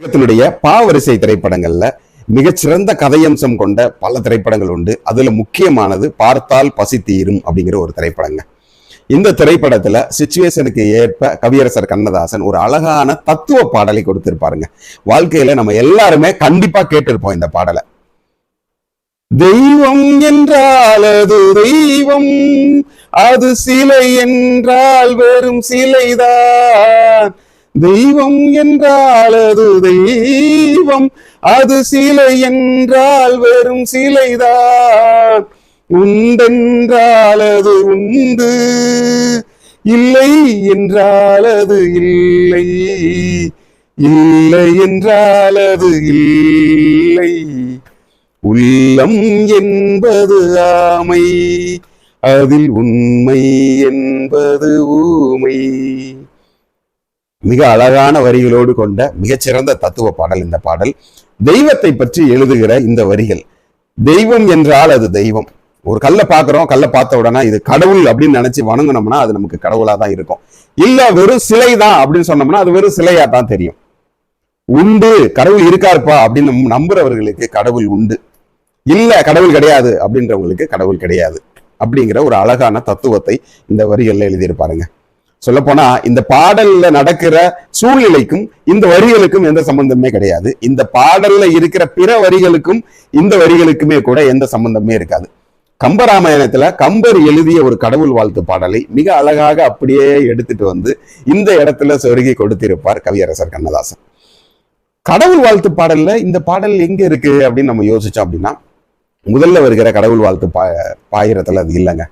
தமிழகத்தினுடைய பாவரிசை திரைப்படங்கள்ல மிகச்சிறந்த கதையம்சம் கொண்ட பல திரைப்படங்கள் உண்டு. அதுல முக்கியமானது பார்த்தால் பசி தீரும் அப்படிங்கிற ஒரு திரைப்படங்க. இந்த திரைப்படத்துல சுச்சுவேஷனுக்கு ஏற்ப கவியரசர் கண்ணதாசன் ஒரு அழகான தத்துவ பாடலை கொடுத்திருப்பாருங்க. வாழ்க்கையில நம்ம எல்லாருமே கண்டிப்பா கேட்டிருப்போம் இந்த பாடலை. தெய்வம் என்றால் அது தெய்வம் அது சிலை என்றால் வெறும் சிலைதான் தெய்வம் என்றால் அது தெய்வம் அது சிலை என்றால் வெறும் சிலைதான். உண்டென்றால் அது உண்டு இல்லை என்றால் அது இல்லை. இல்லை என்றால் அது இல்லை. உள்ளம் என்பது ஆமை அதில் உண்மை என்பது ஊமை. மிக அழகான வரிகளோடு கொண்ட மிகச்சிறந்த தத்துவ பாடல் இந்த பாடல். தெய்வத்தை பற்றி எழுதுகிற இந்த வரிகள். தெய்வம் என்றால் அது தெய்வம். ஒரு கல்லை பார்க்குறோம் கல்லை பார்த்த உடனே இது கடவுள் அப்படின்னு நினைச்சு வணங்கினோம்னா அது நமக்கு கடவுளாக தான் இருக்கும். இல்லை வெறும் சிலை தான் அப்படின்னு சொன்னோம்னா அது வெறும் சிலையாக தான் தெரியும். உண்டு கடவுள் இருக்காருப்பா அப்படின்னு நம்புறவர்களுக்கு கடவுள் உண்டு. இல்ல கடவுள் கிடையாது அப்படின்றவங்களுக்கு கடவுள் கிடையாது. அப்படிங்கிற ஒரு அழகான தத்துவத்தை இந்த வரிகளில் எழுதியிருப்பாருங்க. சொல்லப்போனா இந்த பாடல்ல நடக்கிற சூழ்நிலைக்கும் இந்த வரிகளுக்கும் எந்த சம்பந்தமே கிடையாது. இந்த பாடல்ல இருக்கிற பிற வரிகளுக்கும் இந்த வரிகளுக்குமே கூட எந்த சம்பந்தமே இருக்காது. கம்பராமாயணத்துல கம்பர் எழுதிய ஒரு கடவுள் வாழ்த்து பாடலை மிக அழகாக அப்படியே எடுத்துட்டு வந்து இந்த இடத்துல சொருகி கொடுத்திருப்பார் கவியரசர் கண்ணதாசன். கடவுள் வாழ்த்து பாடல்ல இந்த பாடல் எங்க இருக்கு அப்படின்னு நம்ம யோசிச்சோம் அப்படின்னா முதல்ல வருகிற கடவுள் வாழ்த்து பா பாயிரத்துல அது இல்லைங்க.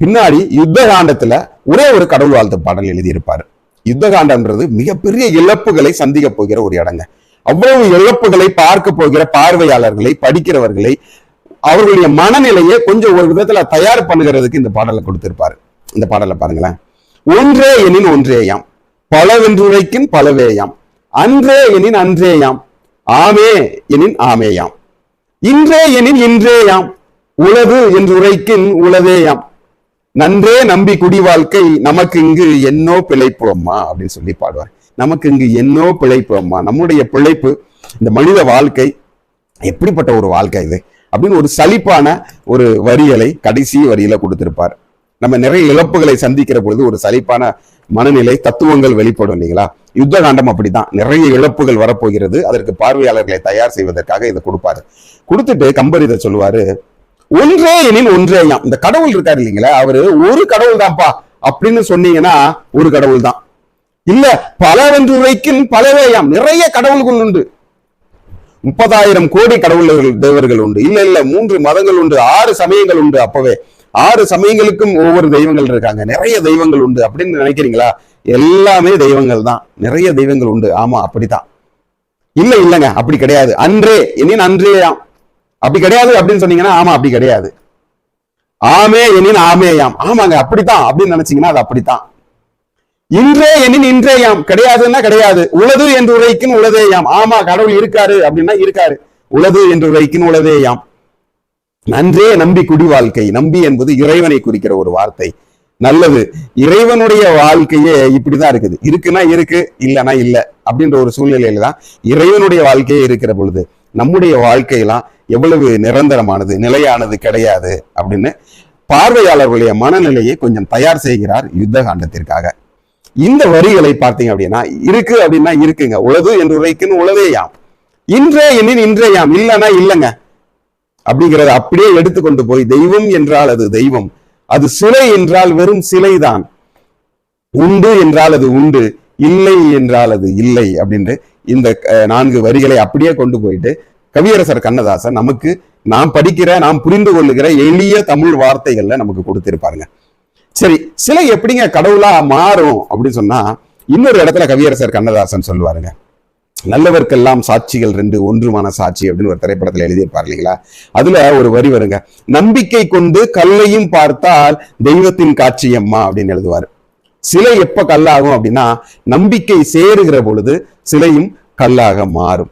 பின்னாடி யுத்த காண்டத்துல ஒரே ஒரு கடவுள் வாழ்த்து பாடல் எழுதியிருப்பாரு. யுத்த காண்டம்ன்றது மிகப்பெரிய இழப்புகளை சந்திக்க போகிற ஒரு இடங்க. அவ்வளவு இழப்புகளை பார்க்க போகிற பார்வையாளர்களை படிக்கிறவர்களை அவர்களுடைய மனநிலையை கொஞ்சம் ஒரு விதத்துல தயார் பண்ணுகிறதுக்கு இந்த பாடலை கொடுத்திருப்பாரு. இந்த பாடலை பாருங்களேன். ஒன்றே எனின் ஒன்றேயாம் பலவென்றுரைக்கின் பலவேயாம் அன்றே எனின் அன்றேயாம் ஆமே எனின் ஆமேயாம் இன்றே எனின் இன்றேயாம் உளவு என்று உரைக்கின் உளவேயாம் நன்றே நம்பி குடி வாழ்க்கை நமக்கு இங்கு என்னோ பிழைப்பு அம்மா அப்படின்னு சொல்லி பாடுவார். நமக்கு இங்கு என்னோ பிழைப்போம்மா நம்முடைய பிழைப்பு இந்த மனித வாழ்க்கை எப்படிப்பட்ட ஒரு வாழ்க்கை இது? அப்படின்னு ஒரு சலிப்பான ஒரு வரிகளை கடைசி வரியில கொடுத்திருப்பார். நம்ம நிறைய இழப்புகளை சந்திக்கிற பொழுது ஒரு சலிப்பான மனநிலை தத்துவங்கள் வெளிப்படும் இல்லைங்களா? யுத்த காண்டம் அப்படிதான் நிறைய இழப்புகள் வரப்போகிறது. அதற்கு பார்வையாளர்களை தயார் செய்வதற்காக இதை கொடுப்பாரு. கொடுத்துட்டு கம்பர் இதை சொல்லுவாரு ஒன்றே எனின் ஒன்றேயாம் இந்த கடவுள் இருக்காரு இல்லைங்களா அவரு ஒரு கடவுள் தான்ப்பா அப்படின்னு சொன்னீங்கன்னா ஒரு கடவுள் தான். இல்ல பலவென்று உரைக்கும் பலவேயாம் நிறைய கடவுள்கள் உண்டு. முப்பதாயிரம் கோடி கடவுள்கள் தேவர்கள் உண்டு. இல்ல இல்ல மூன்று மதங்கள் உண்டு. ஆறு சமயங்கள் உண்டு அப்பவே. ஆறு சமயங்களுக்கும் ஒவ்வொரு தெய்வங்கள் இருக்காங்க. நிறைய தெய்வங்கள் உண்டு அப்படின்னு நினைக்கிறீங்களா? எல்லாமே தெய்வங்கள் தான். நிறைய தெய்வங்கள் உண்டு. ஆமா அப்படித்தான். இல்ல இல்லைங்க அப்படி கிடையாது. அன்றே எனின் அன்றேயாம் அப்படி கிடையாது அப்படின்னு சொன்னீங்கன்னா ஆமா அப்படி கிடையாது. ஆமே எனின் ஆமேயாம். ஆமாங்க அப்படித்தான். அப்படின்னு நினைச்சீங்கன்னா அது அப்படித்தான். இன்றே எனின் இன்றேயாம். கிடையாதுன்னா கிடையாது. உளது என்று உரைக்கின் உளதேயாம் ஆமா கடவுள் இருக்காரு அப்படின்னா இருக்காரு. உளது என்று உரைக்கின் உளதேயாம் நன்றே நம்பி குடி வாழ்க்கை. நம்பி என்பது இறைவனை குறிக்கிற ஒரு வார்த்தை. நல்லது. இறைவனுடைய வாழ்க்கையே இப்படிதான் இருக்குது. இருக்குன்னா இருக்கு இல்லைன்னா இல்ல. அப்படின்ற ஒரு சூழ்நிலையில தான் இறைவனுடைய வாழ்க்கையே இருக்கிற பொழுது நம்முடைய வாழ்க்கையெல்லாம் எவ்வளவு நிரந்தரமானது நிலையானது கிடையாது அப்படின்னு பார்வையாளர்களுடைய மனநிலையை கொஞ்சம் தயார் செய்கிறார் யுத்த காண்டத்திற்காக. இந்த வரிகளை பார்த்தீங்க அப்படின்னா இருக்கு அப்படின்னா இருக்குங்க. உளது என்று உரைக்குன்னு உளதேயாம். இன்றே எண்ணின் இன்றையாம். இல்லைன்னா இல்லைங்க. அப்படிங்கிறத அப்படியே எடுத்துக்கொண்டு போய் தெய்வம் என்றால் அது தெய்வம். அது சிலை என்றால் வெறும் சிலைதான். உண்டு என்றால் அது உண்டு. இல்லை என்றால் அது இல்லை அப்படின்ட்டு இந்த நான்கு வரிகளை அப்படியே கொண்டு போயிட்டு கவியரசர் கண்ணதாசன் நமக்கு நாம் படிக்கிற நாம் புரிந்து கொள்ளுகிற எளிய தமிழ் வார்த்தைகள்ல நமக்கு கொடுத்திருப்பாருங்க. சரி சிலை எப்படிங்க கடவுளா மாறும் அப்படின்னு சொன்னா இன்னொரு இடத்துல கவியரசர் கண்ணதாசன் சொல்லுவாருங்க. நல்லவர்க்கெல்லாம் சாட்சிகள் ரெண்டு ஒன்றுமான சாட்சி அப்படின்னு ஒரு திரைப்படத்தில் எழுதியிருப்பார் இல்லைங்களா? அதுல ஒரு வரி வருங்க. நம்பிக்கை கொண்டு கல்லையும் பார்த்தால் தெய்வத்தின் காட்சி அம்மா அப்படின்னு எழுதுவார். சிலை எப்ப கல்லாகும் அப்படின்னா நம்பிக்கை சேருகிற பொழுது சிலையும் கல்லாக மாறும்.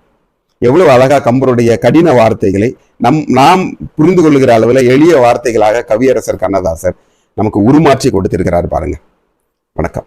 எவ்வளவு அழகா கம்பருடைய கடின வார்த்தைகளை நம் நாம் புரிந்து கொள்ளுகிற அளவில் எளிய வார்த்தைகளாக கவியரசர் கண்ணதாசர் நமக்கு உருமாற்றி கொடுத்திருக்கிறார் பாருங்க. வணக்கம்.